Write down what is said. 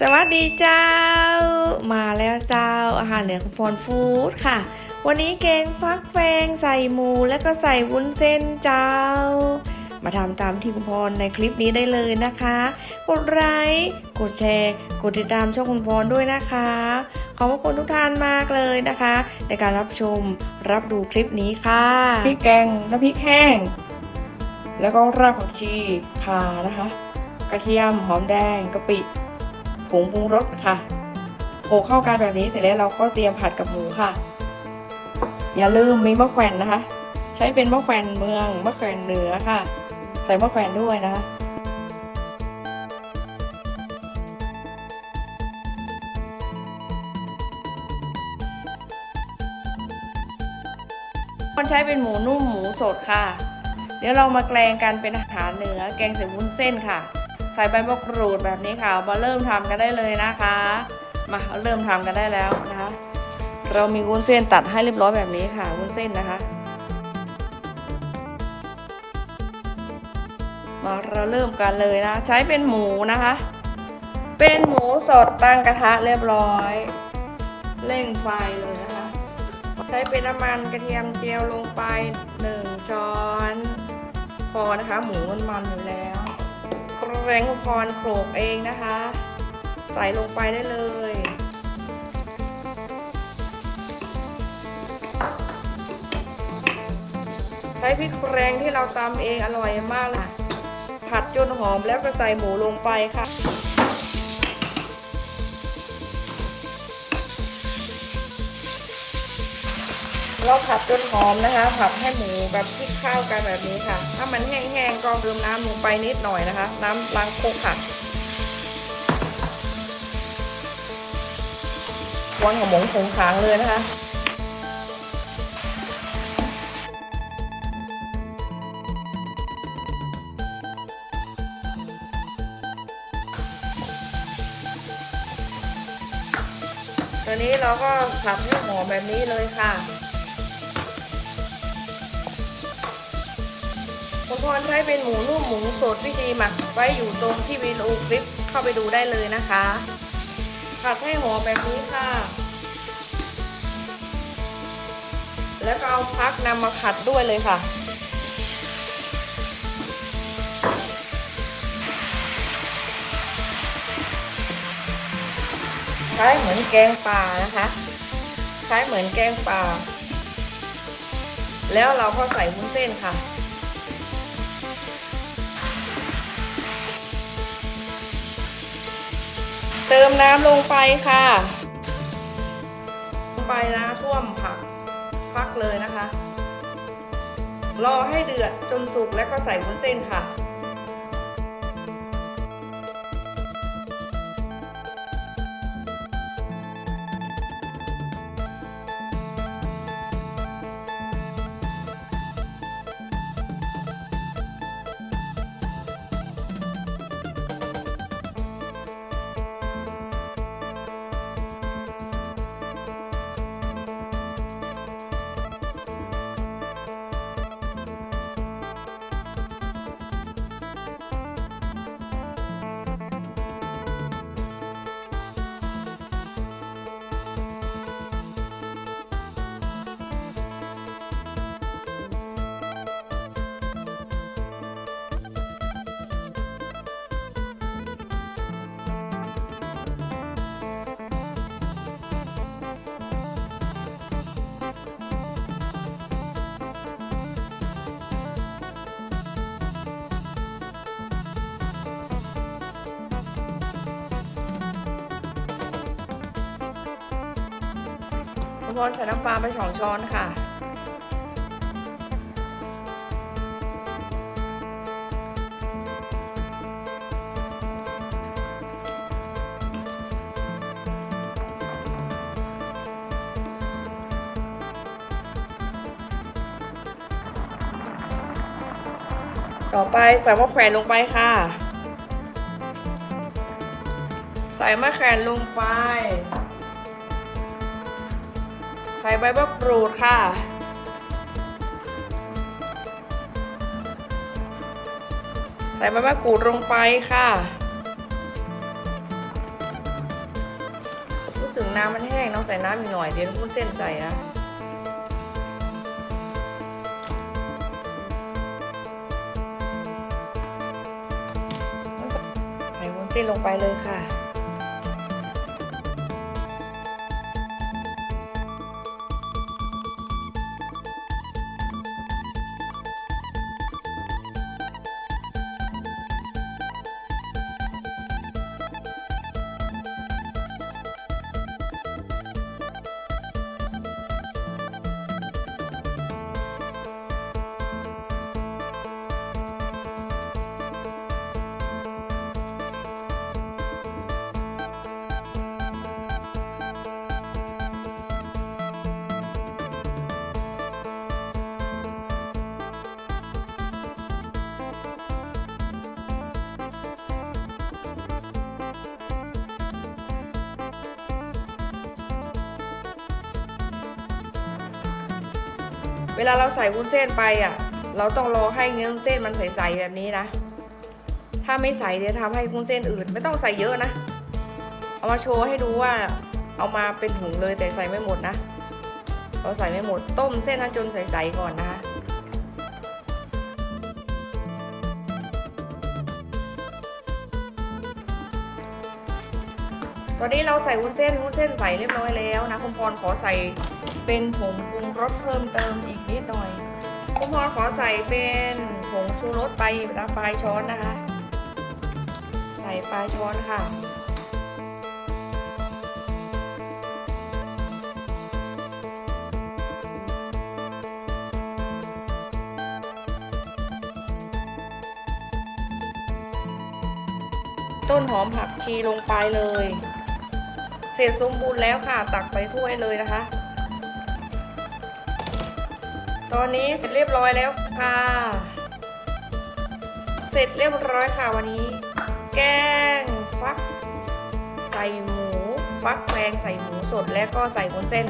สวัสดีเจ้า มาแล้วเจ้าอาหารเหลืองฟอนฟู้ดค่ะ วันนี้แกงฟักแฟงใส่หมูแล้วก็ใส่วุ้นเส้นเจ้า มาทำตามที่คุณพรในคลิปนี้ได้เลยนะคะ กดไลค์กดแชร์ กดติดตามช่องคุณพรด้วยนะคะ ขอบพระคุณทุกท่านมากเลยนะคะ ในการรับชมรับดูคลิปนี้ค่ะพริกแกงน้ำพริกแห้ง แล้วก็รากผักชีข่านะคะ กระเทียมหอมแดงกะปิ งปรุงรสค่ะโขลกเข้ากันแบบนี้เสร็จแล้วเราก็เตรียมผัดกับหมูค่ะ อย่าลืมมีมะแขวนนะคะ ใช้เป็นมะแขวนเมืองมะแขวนเหนือค่ะ ใส่มะแขวนด้วยนะคะคนใช้เป็นหมูนุ่มหมูสดค่ะ เดี๋ยวเรามาแกงกันเป็นอาหารเหนือ แกงใส่วุ้นเส้นค่ะ ใส่ใบมะกรูดแบบนี้ค่ะมาเริ่มทำกันได้เลยนะคะ มาเริ่มทำกันได้แล้วนะคะ เรามีวุ้นเส้นตัดให้เรียบร้อยแบบนี้ค่ะวุ้นเส้นนะคะ มาเราเริ่มกันเลยนะ ใช้เป็นหมูนะคะ เป็นหมูสดตั้งกระทะเรียบร้อย เร่งไฟเลยนะคะ ใช้เป็นน้ำมันกระเทียมเจียวลงไปหนึ่งช้อน พอนะคะ หมูมันมันอยู่แล้ว แรงอุปกรณ์โขลกเองนะคะ ใส่ลงไปได้เลยใช้พริกแรงที่เราตำเองอร่อยมากเลยค่ะผัดจนหอมแล้วก็ใส่หมูลงไปค่ะ เราผัดจนหอมนะคะ ผัดให้หมูกับพริกข้าวกันแบบนี้ค่ะ ถ้ามันแห้งๆก็เติมน้ำลงไปนิดหน่อยนะคะ น้ำล้างโคกค่ะวนกับหมูผงขางเลยนะคะตอนนี้เราก็ผัดให้หอมแบบนี้เลยค่ะ พรใช้เป็นหมูนุ่มหมูสดวิธีหมักไว้อยู่ตรงที่วิดีโอคลิปเข้าไปดูได้เลยนะคะผัดให้หอมแบบนี้ค่ะ แล้วก็เอาพักนำมาขัดด้วยเลยค่ะใช้เหมือนแกงป่านะคะใช้เหมือนแกงป่า แล้วเราก็ใส่วุ้นเส้นค่ะ เติมน้ำลงไปค่ะลงไปนะท่วมผักฟักเลยนะคะ รอให้เดือดจนสุกแล้วก็ใส่วุ้นเส้นค่ะ พรใส่น้ำปลาไปสองช้อนค่ะ ต่อไปใส่มะแขวนลงไปค่ะ ใส่มะแขวนลงไป ส่ใบมะกรูดค่ะ ใส่ใบมะกรูดลงไปค่ะรู้สึกน้ำมันแห้งต้องใส่น้ำอีกหน่อยเดี๋ยววุ้นเส้นใส่นะใส่วุ้นเส้นลงไปเลยค่ะ เวลาเราใส่วุ้นเส้นไปอะ เราต้องรอให้เนื้อวุ้นเส้นมันใสๆแบบนี้นะ ถ้าไม่ใส่เดี๋ยวทำให้วุ้นเส้นอื่น ไม่ต้องใส่เยอะนะ เอามาโชว์ให้ดูว่า เอามาเป็นถุงเลยแต่ใส่ไม่หมดนะ เราใส่ไม่หมดต้มเส้นให้จนใสๆก่อนนะคะตอนนี้เราใส่วุ้นเส้นวุ้นเส้นใส่เรียบร้อยแล้วนะคุณพรขอใส่ เป็นผงปรุงรสเพิ่มเติมอีกนิดหน่อยคุณพรขอใส่เป็นผงชูรสไปนะปลายช้อนนะคะ ใส่ปลายช้อนค่ะต้นหอมผักชีลงไปเลย เสร็จสมบูรณ์แล้วค่ะ ตักใส่ถ้วยเลยนะคะ ตอนนี้เสร็จเรียบร้อยแล้วค่ะ เสร็จเรียบร้อยค่ะวันนี้ แกงฟัก ใส่หมู ฟักแมงใส่หมูสดแล้วก็ใส่วุ้นเส้น